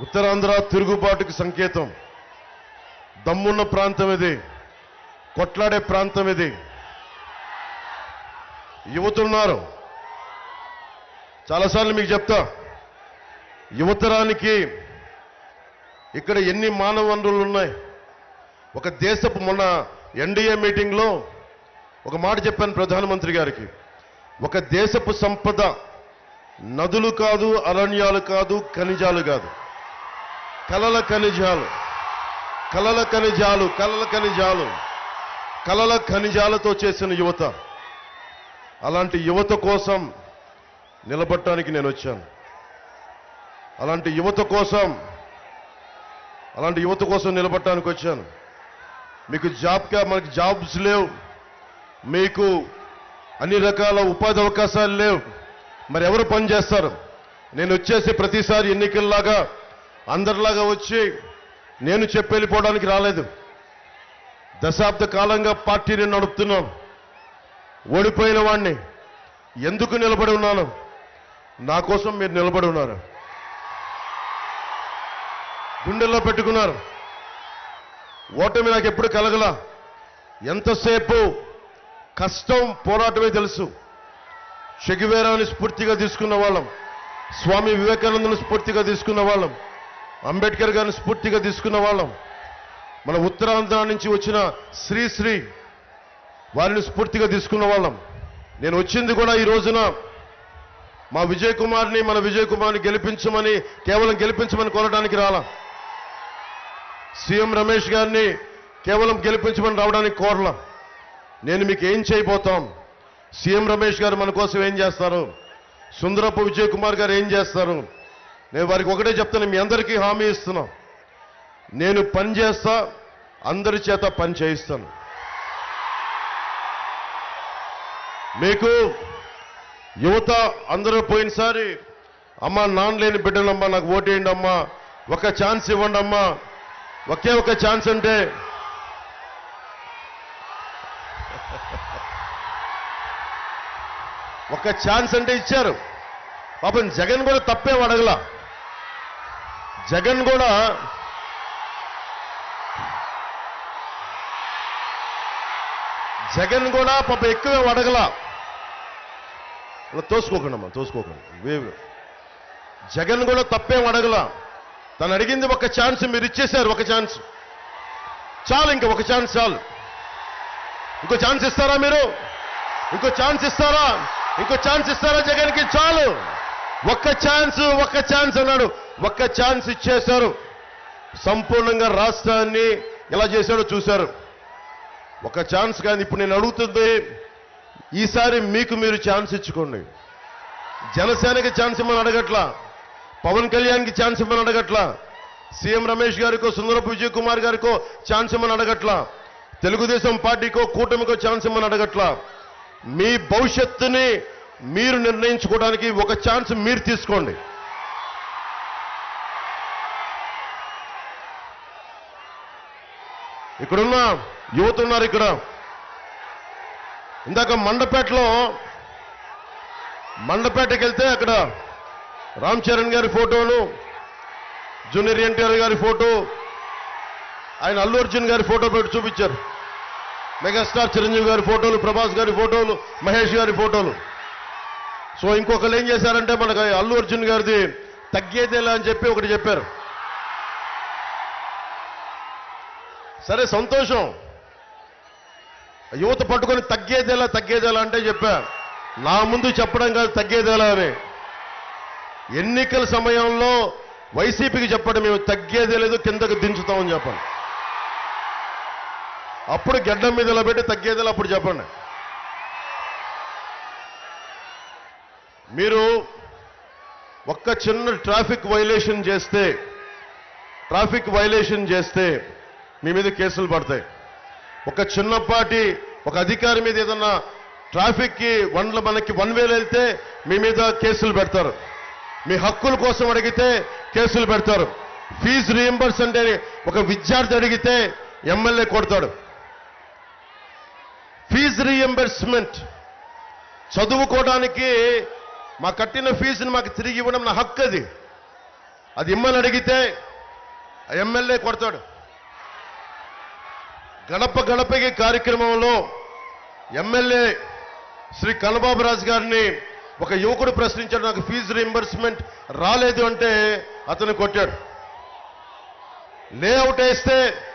ఉత్తరాంధ్ర తిరుగుబాటుకి సంకేతం. దమ్మున్న ప్రాంతం ఇది. కొట్లాడే ప్రాంతం ఇది. యువతున్నారు చాలాసార్లు మీకు చెప్తా. యువతరానికి ఇక్కడ ఎన్ని మానవ వనరులు ఉన్నాయి? ఒక దేశపు మొన్న ఎన్డీఏ మీటింగ్లో ఒక మాట చెప్పాను ప్రధానమంత్రి గారికి. ఒక దేశపు సంపద నదులు కాదు అరణ్యాలు కాదు ఖనిజాలు కాదు. కలల ఖనిజాలు కలల ఖనిజాలు కలల ఖనిజాలు కలల ఖనిజాలతో చేసిన యువత. అలాంటి యువత కోసం నిలబడటానికి నేను వచ్చాను. అలాంటి యువత కోసం అలాంటి యువత కోసం నిలబడటానికి వచ్చాను. మీకు జాబ్గా మనకి జాబ్స్ లేవు. మీకు అన్ని రకాల ఉపాధి అవకాశాలు లేవు. మరి ఎవరు పని చేస్తారు? నేను వచ్చేసి ప్రతిసారి ఎన్నికల్లాగా అందరిలాగా వచ్చి నేను చెప్పి వెళ్ళిపోవడానికి రాలేదు. దశాబ్ద కాలంగా పార్టీని నడుపుతున్నాం. ఓడిపోయిన వాణ్ణి ఎందుకు నిలబడి ఉన్నాను? నా కోసం మీరు నిలబడి ఉన్నారు. గుండెల్లో పెట్టుకున్నారు. ఓటమి నాకు ఎప్పుడు కలగల. ఎంతసేపు కష్టం పోరాటమే తెలుసు. షగివేరాని స్ఫూర్తిగా తీసుకున్న వాళ్ళం. స్వామి వివేకానందను స్ఫూర్తిగా తీసుకున్న వాళ్ళం. అంబేద్కర్ గారిని స్ఫూర్తిగా తీసుకున్న వాళ్ళం. మన ఉత్తరాంధ్ర నుంచి వచ్చిన శ్రీశ్రీ వారిని స్ఫూర్తిగా తీసుకున్న వాళ్ళం. నేను వచ్చింది కూడా ఈ రోజున మా విజయ్ కుమార్ని మన విజయ్ కుమార్ని గెలిపించమని కేవలం గెలిపించమని కోరడానికి రాలా. సీఎం రమేష్ గారిని కేవలం గెలిపించమని రావడానికి కోరలా. నేను మీకు ఏం చేయబోతాం? సీఎం రమేష్ గారు మన కోసం ఏం చేస్తారు? సుందరపు విజయ్ కుమార్ గారు ఏం చేస్తారు? నేను వారికి ఒకటే చెప్తాను మీ అందరికీ హామీ ఇస్తున్నాం. నేను పని చేస్తా అందరి చేత పని చేయిస్తాను. మీకు యువత అందరూ పోయినసారి అమ్మా నాన్న లేని బిడ్డలమ్మా నాకు ఓటేయండి అమ్మా ఒక ఛాన్స్ ఇవ్వండి అమ్మా ఒకే ఒక ఛాన్స్ అంటే ఒక ఛాన్స్ అంటే ఇచ్చారు. పాపం జగన్ కూడా తప్పేం అడగలా. జగన్ కూడా జగన్ కూడా పాప ఎక్కువ అడగల. అలా తోసుకోకండి. అమ్మా తోసుకోకండి వే- జగన్ కూడా తప్పేం అడగల. తను అడిగింది ఒక ఛాన్స్ మీరు ఇచ్చేశారు ఒక ఛాన్స్. చాలు ఇంకా ఒక ఛాన్స్ చాలు. ఇంకో ఛాన్స్ ఇస్తారా మీరు? ఇంకో ఛాన్స్ ఇస్తారా? ఇంకో ఛాన్స్ ఇస్తారా జగన్కి? చాలు. ఒక్క ఛాన్స్ ఒక్క ఛాన్స్ అన్నాడు. ఒక్క ఛాన్స్ ఇచ్చేశారు. సంపూర్ణంగా రాష్ట్రాన్ని ఎలా చేశాడో చూశారు. ఒక ఛాన్స్ కానీ ఇప్పుడు నేను అడుగుతుంది ఈసారి మీకు మీరు ఛాన్స్ ఇచ్చుకోండి. జనసేనకి ఛాన్స్ ఇమ్మని అడగట్లా? పవన్ కళ్యాణ్కి ఛాన్స్ ఇమ్మని అడగట్లా? సీఎం రమేష్ గారికో సుందరపు విజయ్ కుమార్ గారికో ఛాన్స్ ఇమ్మని అడగట్లా? తెలుగుదేశం పార్టీకో కూటమికో ఛాన్స్ ఇమ్మని అడగట్లా? మీ భవిష్యత్తుని మీరు నిర్ణయించుకోవడానికి ఒక ఛాన్స్ మీరు తీసుకోండి. ఇక్కడున్న యువత ఉన్నారు ఇక్కడ. ఇందాక మండపేటలో మండపేటకి వెళ్తే అక్కడ రామ్ చరణ్ గారి ఫోటోను జూనియర్ ఎన్టీఆర్ గారి ఫోటో ఆయన అల్లు అర్జున్ గారి ఫోటో పెట్టి చూపించారు. మెగాస్టార్ చిరంజీవి గారి ఫోటోలు ప్రభాస్ గారి ఫోటోలు మహేష్ గారి ఫోటోలు. సో ఇంకొకరు ఏం చేశారంటే మనకు అల్లు అర్జున్ గారిది తగ్గేదేలా అని చెప్పి ఒకటి చెప్పారు. సరే సంతోషం. యువత పట్టుకొని తగ్గేదేలా తగ్గేదేలా అంటే చెప్పా. నా ముందు చెప్పడం కాదు తగ్గేదేలా అని. ఎన్నికల సమయంలో వైసీపీకి చెప్పడం మేము తగ్గేదే లేదు కిందకు దించుతామని చెప్పండి. అప్పుడు గడ్డం మీద పెట్టి తగ్గేదేలా అప్పుడు చెప్పండి. మీరు ఒక్క చిన్న ట్రాఫిక్ వైలేషన్ చేస్తే ట్రాఫిక్ వైలేషన్ చేస్తే మీ మీద కేసులు పడతాయి. ఒక చిన్నపాటి ఒక అధికారి మీద ఏదన్నా ట్రాఫిక్కి వన్లు మనకి వన్ వేలు వెళ్తే మీ మీద కేసులు పెడతారు. మీ హక్కుల కోసం అడిగితే కేసులు పెడతారు. ఫీజు రీఎంబర్స్ అంటే ఒక విద్యార్థి అడిగితే ఎమ్మెల్యే కొడతాడు. ఫీజు రీఎంబర్స్మెంట్ చదువుకోవడానికి మా కట్టిన ఫీజుని మాకు తిరిగి ఇవ్వడం నా హక్కు అది. అది ఇమ్మని అడిగితే ఎమ్మెల్యే కొడతాడు. గడప గడపకి కార్యక్రమంలో ఎమ్మెల్యే శ్రీ కన్నబాబు రాజు గారిని ఒక యువకుడు ప్రశ్నించాడు నాకు ఫీజు రీంబర్స్మెంట్ రాలేదు అంటే అతను కొట్టాడు. లేఅవుట్ వేస్తే